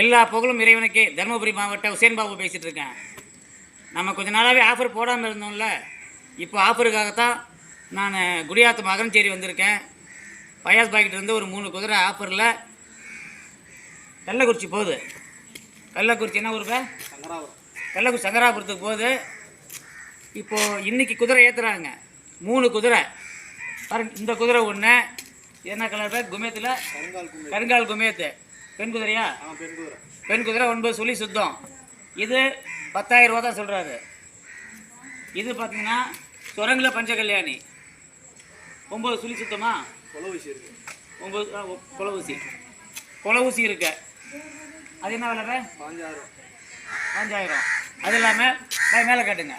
எல்லா புகழும் இறைவனுக்கே. தருமபுரி மாவட்ட உசேன் பாபு பேசிகிட்டு இருக்கேன். நம்ம கொஞ்ச நாளாகவே ஆஃபர் போடாமல் இருந்தோம்ல. இப்போ ஆஃபருக்காகத்தான் நான் குடியாத்து மகன்சேரி வந்திருக்கேன். பயாஸ் பாக்கெட் இருந்து ஒரு மூணு குதிரை ஆஃபரில் கள்ளக்குறிச்சி போகுது. கள்ளக்குறிச்சி என்ன ஊருப்பா? சங்கராபுரம். கள்ளக்குறிச்சி சங்கராபுரத்துக்கு போகுது. இப்போது இன்னைக்கு குதிரை ஏற்றுறாங்க மூணு குதிரை. பாருங்க இந்த குதிரை ஒன்று என்ன கலர் பேர் குமேத்தில்? கருங்கால் குமேத்து. பெண் குதிரையா? ஆ பெண் குதிரை. பெண் குதிரை ஒன்பது சொல்லி சுத்தம். இது பத்தாயிரம் ரூபா தான் சொல்கிறாரு இது பார்த்தீங்கன்னா சுரங்கில் பஞ்ச கல்யாணி ஒம்பது சுழி சுத்தமா? கொலை வீசி இருக்கு. ஒம்பது கொலை ஊசி. கொலை ஊசி இருக்கு. அது என்ன விலை? பாஞ்சாயிரம். அஞ்சாயிரம் அது இல்லாமல் பை மேலே காட்டுங்க.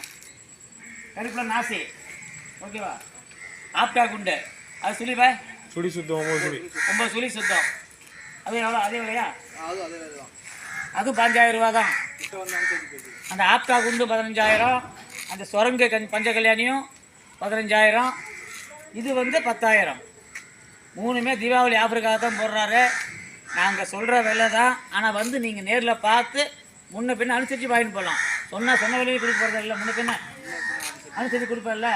கருப்பில் நாசி. ஓகேவா? ஆப்டா குண்டு. அது சுழி பை? சுடி சுத்தம் ஒம்பது சுடி ஒம்பது சுழி சுத்தம். அது எவ்வளோ அதே விலையா? அதுவும் அதே வேலை தான் அதுவும் பாஞ்சாயிரம் ரூபா தான் அந்த ஆப்டா குண்டு பதினஞ்சாயிரம் அந்த சுரங்க கண் பஞ்ச கல்யாணியும் பதினஞ்சாயிரம் இது வந்து பத்தாயிரம். மூணுமே தீபாவளி ஆஃபருக்காக தான் போடுறாரு. நாங்கள் சொல்கிற விலை தான் ஆனால் வந்து நீங்கள் நேரில் பார்த்து முன்ன பின்ன அனுசரித்து வாங்கிட்டு போகலாம் சொன்னால் சொன்ன விலையை கொடுக்க போகிறது இல்லை முன்ன பின்ன. அனுசரித்து கொடுப்பார்ல.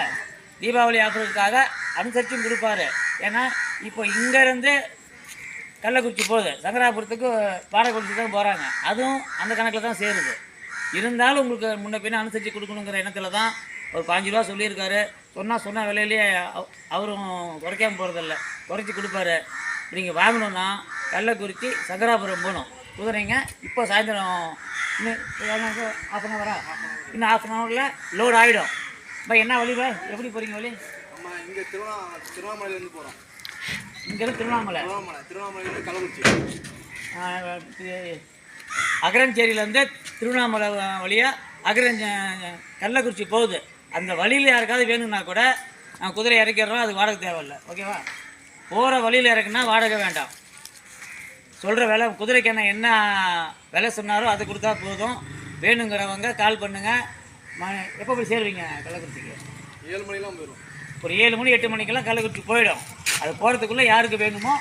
தீபாவளி ஆஃபருக்காக அனுசரிச்சும் கொடுப்பாரு. ஏன்னா இப்போ இங்கேருந்து கள்ளக்குறிச்சி போகுது. சங்கராபுரத்துக்கு பாறைக்குறிச்சி தான் போகிறாங்க அதுவும் அந்த கணக்கில் தான் சேருது. இருந்தாலும் உங்களுக்கு முன்ன பின்ன அனுசரித்து கொடுக்கணுங்கிற எண்ணத்தில் தான் ஒரு பாஞ்சு ரூபா சொல்லியிருக்காரு. சொன்னால் சொன்ன விலையிலேயே அவரும் குறைக்காமல் போகிறதில்ல குறைச்சி கொடுப்பாரு. நீங்கள் வாங்கணுன்னா கள்ளக்குறிச்சி சங்கராபுரம் போகணும். குதிரைங்க இப்போ சாயந்தரம் இன்னும் ஆஃப் அன் ஹவரா இன்னும் ஆஃப் அன் ஹவரில் லோடு ஆகிடும் பை என்ன வழி எப்படி போகிறீங்க வழி? நம்ம இங்கே திருவண்ணா திருவண்ணாமலையிலேருந்து போகிறோம் இங்கேருந்து திருவண்ணாமலை. திருவண்ணாமலை திருவண்ணாமலையிலேருந்து கள்ளக்குறிச்சி அகரஞ்சேரியிலேருந்து திருவண்ணாமலை வழியாக அகரஞ்ச கள்ளக்குறிச்சி போகுது. அந்த வழியில் யாருக்காவது வேணும்னா கூட நான் குதிரை இறக்கிடுறோம் அது வாடகை தேவையில்லை. ஓகேவா போகிற வழியில் இறக்குனா வாடகை வேண்டாம். சொல்கிற விலை குதிரைக்கு என்ன என்ன விலை சொன்னாரோ அதை கொடுத்தா போதும். வேணுங்கிறவங்க கால் பண்ணுங்கள் எப்போ போய் சேருவீங்க கள்ளக்குறிச்சிக்கு? ஏழு மணிலாம் போயிடும் ஒரு ஏழு மணி எட்டு மணிக்கெல்லாம் கள்ளக்குறிச்சி போயிடும். அது போகிறதுக்குள்ளே யாருக்கு வேணுமோ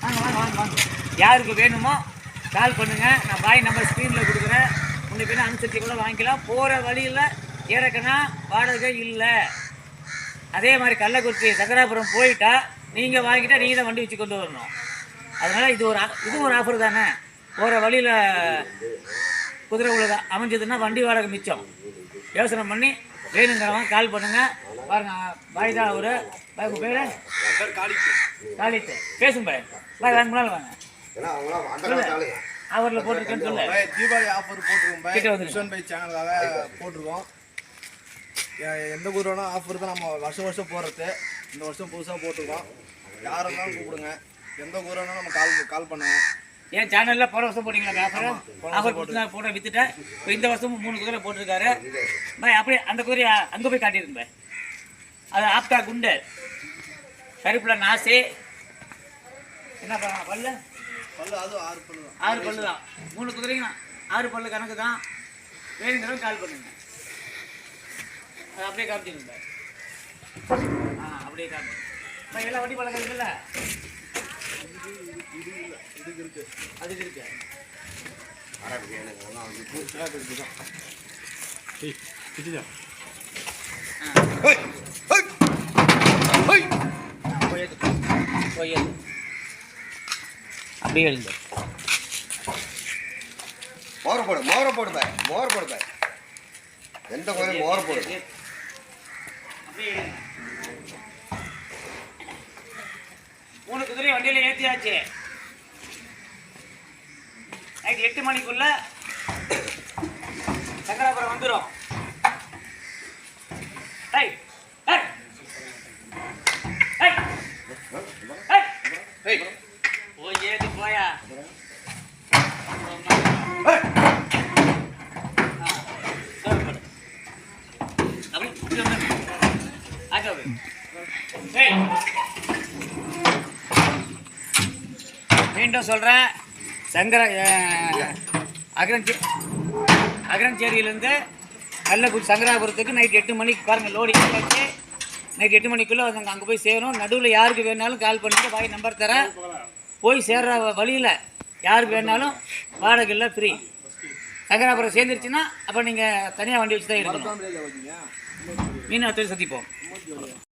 வாங்க வாங்க வாங்க வாங்க. யாருக்கு வேணுமோ கால் பண்ணுங்கள் நான் பாய் நம்பர் ஸ்க்ரீனில் கொடுக்குறேன். உங்களுக்கு வேணும் அனுசரித்து கூட வாங்கிக்கலாம். போகிற வழியில் இறக்குனா வாடகை இல்லை. அதே மாதிரி கள்ளக்குறிச்சி சங்கராபுரம் போயிட்டா நீங்கள் வாங்கிட்டா நீங்கள் தான் வண்டி வச்சு கொண்டு வரணும். அதனால் இது ஒரு ஆ- இது ஒரு ஆஃபர் தானே. போகிற வழியில் குதிரை உள்ளதாக அமைஞ்சதுன்னா வண்டி வாடகை மிச்சம். யோசனை பண்ணி வேணுங்கிறவங்க கால் பண்ணுங்கள் பாருங்க பாய் தான் அவர் பாய் உங்கள் பேர் காளிக்கு. காலித்து பேசுங்க பாய் பாய் வாங்க முன்னால் வாங்க. அவரில் போட்டிருக்கேன்னு சொல்லு. தீபாவளி ஆஃபர் போட்டிருக்கோம் பாய் கிட்ட. கிஷன் பை சேனலுக்காக போட்டிருக்கோம். எந்த குருவானா ஆஃபர் தான் நம்ம வருஷம் வருஷம் போடுறது. இந்த வருஷம் புதுசாக போட்டிருக்கோம். யார் இருந்தாலும் கூப்பிடுங்க. எந்த குருவானா நம்ம கால் கால் பண்ணுங்க என் சேனலில் போன வருஷம் போட்டிங்களா ஆஃபர் ஆஃபர் போட்டு போட வித்துட்டேன். இப்போ இந்த வருஷமும் மூணு குதிரை போட்டிருக்காரு. பாய் அப்படியே அந்த குதிரையை அங்கே போய் காட்டியிருங்க பாய். அது ஆப்டா குண்டு கருப்புல நாசி. என்ன பண்ணலாம் பல்லு? பல்லு அதுவும் ஆறு பல்லு தான். ஆறு பல்லு தான். மூணு குதிரைங்க ஆறு பல்லு கணக்கு தான். வேணுங்கிறவங்க கால் பண்ணுங்க. அது அப்படியே காமிச்சிருங்க ஆ அப்படியே காமி பாய் எல்லாம் வண்டி பழக்கம் இருக்குல்ல? இதுக்கு இருக்கு. அதுக்கு இருக்கு ஏய். அப்படியே எழுந்து. மோர போடு மோர போடு பாய் மோர போடு பாய். எந்த கோயிலும் மோர போடு. மூணு குதிரை வண்டியில் ஏற்றியாச்சு நைட் எட்டு மணிக்குள்ள சங்கராபுரம் வந்துடும் மீண்டும் சொல்கிறேன் சங்கர அகரஞ்சி அகரஞ்சேரியிலேருந்து கள்ளக்குறிச்சி சங்கராபுரத்துக்கு நைட் எட்டு மணிக்கு பாருங்கள் லோடிங் வச்சு நைட் எட்டு மணிக்குள்ளே அங்கே அங்கே போய் சேரும். நடுவில் யாருக்கு வேணாலும் கால் பண்ணிட்டு வாய் நம்பர் தரேன். போய் சேர்ற வழியில் யாருக்கு வேணாலும் வாடகை இல்லை ஃப்ரீ சங்கராபுரம் சேர்ந்துருச்சுன்னா அப்போ நீங்கள் தனியாக வண்டி வச்சு தான் இருக்கணும். மீன் அத்தோடு சந்திப்போம்.